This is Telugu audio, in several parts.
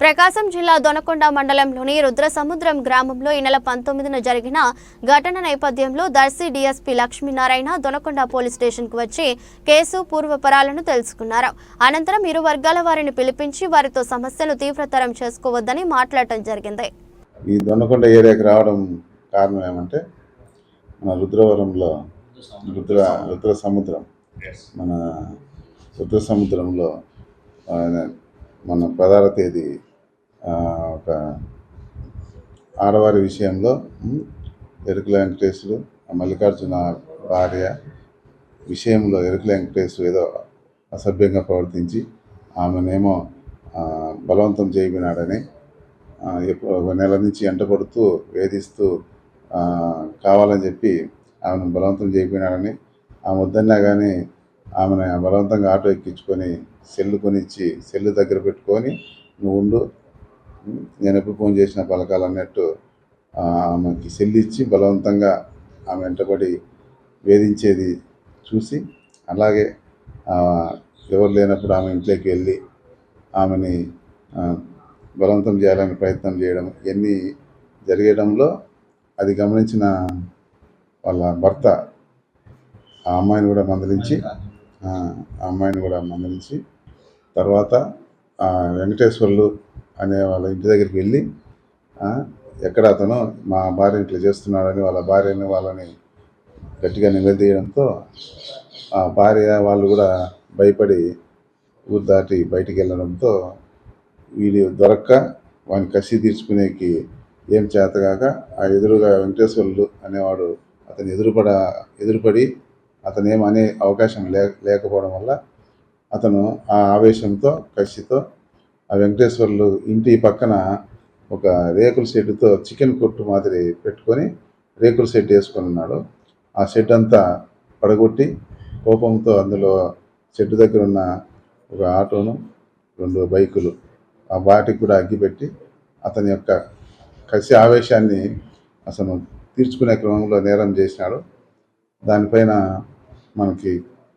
ప్రకాశం జిల్లా దొనకొండ మండలంలోని రుద్రసముద్రం గ్రామంలో ఈ నెల పంతొమ్మిదిన జరిగిన ఘటన నేపథ్యంలో దర్శి డీఎస్పీ లక్ష్మీనారాయణ దొనకొండ పోలీస్ స్టేషన్కు వచ్చి కేసు పూర్వపరాలను తెలుసుకున్నారు. అనంతరం ఇరు వర్గాల వారిని పిలిపించి వారితో సమస్యలు తీవ్రతరం చేసుకోవద్దని మాట్లాడటం జరిగింది. ఈ దొన్నకొండ ఏరియాకి రావడం కారణం ఏమంటే మన రుద్రవరంలో రుద్ర రుద్ర సముద్రం మన రుద్ర సముద్రంలో ఆయన మన పదహార తేదీ ఒక ఆడవారి విషయంలో ఎరుకుల వెంకటేశ్వరు మల్లికార్జున భార్య విషయంలో ఎరుకుల వెంకటేశ్వరు ఏదో అసభ్యంగా ప్రవర్తించి ఆమెనేమో బలవంతం చేయబడినాడని ఎప్పుడు ఒక నెల నుంచి ఎంటపడుతూ వేధిస్తూ కావాలని చెప్పి ఆమెను బలవంతం చేయబడినాడని ఆమె వద్దన్నా కానీ ఆమెను బలవంతంగా ఆటో ఎక్కించుకొని సెల్లు కొనిచ్చి సెల్లు దగ్గర పెట్టుకొని నువ్వు ఉండు నేను ఎప్పుడు ఫోన్ చేసిన పలకాలన్నట్టు అన్నట్టు ఆమెకి సెల్లిచ్చి బలవంతంగా ఆమె వెంటబడి వేధించేది చూసి అలాగే ఎవరు లేనప్పుడు ఆమె ఇంట్లోకి వెళ్ళి ఆమెని బలవంతం చేయాలని ప్రయత్నం చేయడం ఇవన్నీ జరిగడంలో అది గమనించిన వాళ్ళ భర్త ఆ అమ్మాయిని కూడా మందలించి ఆ అమ్మాయిని కూడా మందలించి తర్వాత వెంకటేశ్వర్లు అనే వాళ్ళ ఇంటి దగ్గరికి వెళ్ళి ఎక్కడ అతను మా భార్య ఇట్లా చేస్తున్నాడని వాళ్ళ భార్యని వాళ్ళని గట్టిగా నిలదీయడంతో ఆ భార్య వాళ్ళు కూడా భయపడి ఊరు దాటి బయటికి వెళ్ళడంతో వీడి దొరక్క వాని కసి తీర్చుకునేకి ఏం చేతగాక ఆ ఎదురుగా వెంకటేశ్వర్లు అనేవాడు అతను ఎదురుపడ ఎదురుపడి అతను ఏమనే అనే అవకాశం లే లేకపోవడం వల్ల అతను ఆ ఆవేశంతో కసితో ఆ వెంకటేశ్వర్లు ఇంటి పక్కన ఒక రేకుల షెడ్డుతో చికెన్ కొట్టు మాదిరి పెట్టుకొని రేకుల షెడ్ వేసుకొని ఉన్నాడు. ఆ షెడ్ అంతా పడగొట్టి కోపంతో అందులో షెడ్ దగ్గర ఉన్న ఒక ఆటోను రెండు బైకులు ఆ వాటికి కూడా అగ్గిపెట్టి అతని యొక్క కసి ఆవేశాన్ని అసలు తీర్చుకునే క్రమంలో నేరం చేసినాడు. దానిపైన మనకి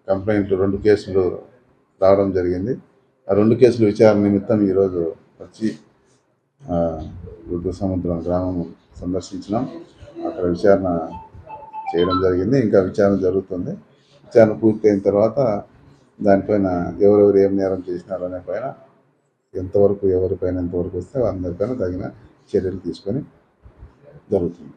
కంప్లైంట్లు రెండు కేసులు రావడం జరిగింది. ఆ రెండు కేసుల విచారణ నిమిత్తం ఈరోజు వచ్చి రుద్ర సముద్రం గ్రామం సందర్శించినాం. అక్కడ విచారణ చేయడం జరిగింది. ఇంకా విచారణ జరుగుతుంది. విచారణ పూర్తయిన తర్వాత దానిపైన ఎవరెవరు ఏం నేరం చేసినారు అనే పైన ఎంతవరకు ఎవరిపైన ఎంతవరకు వస్తే అందరిపైన తగిన చర్యలు తీసుకొని జరుగుతుంది.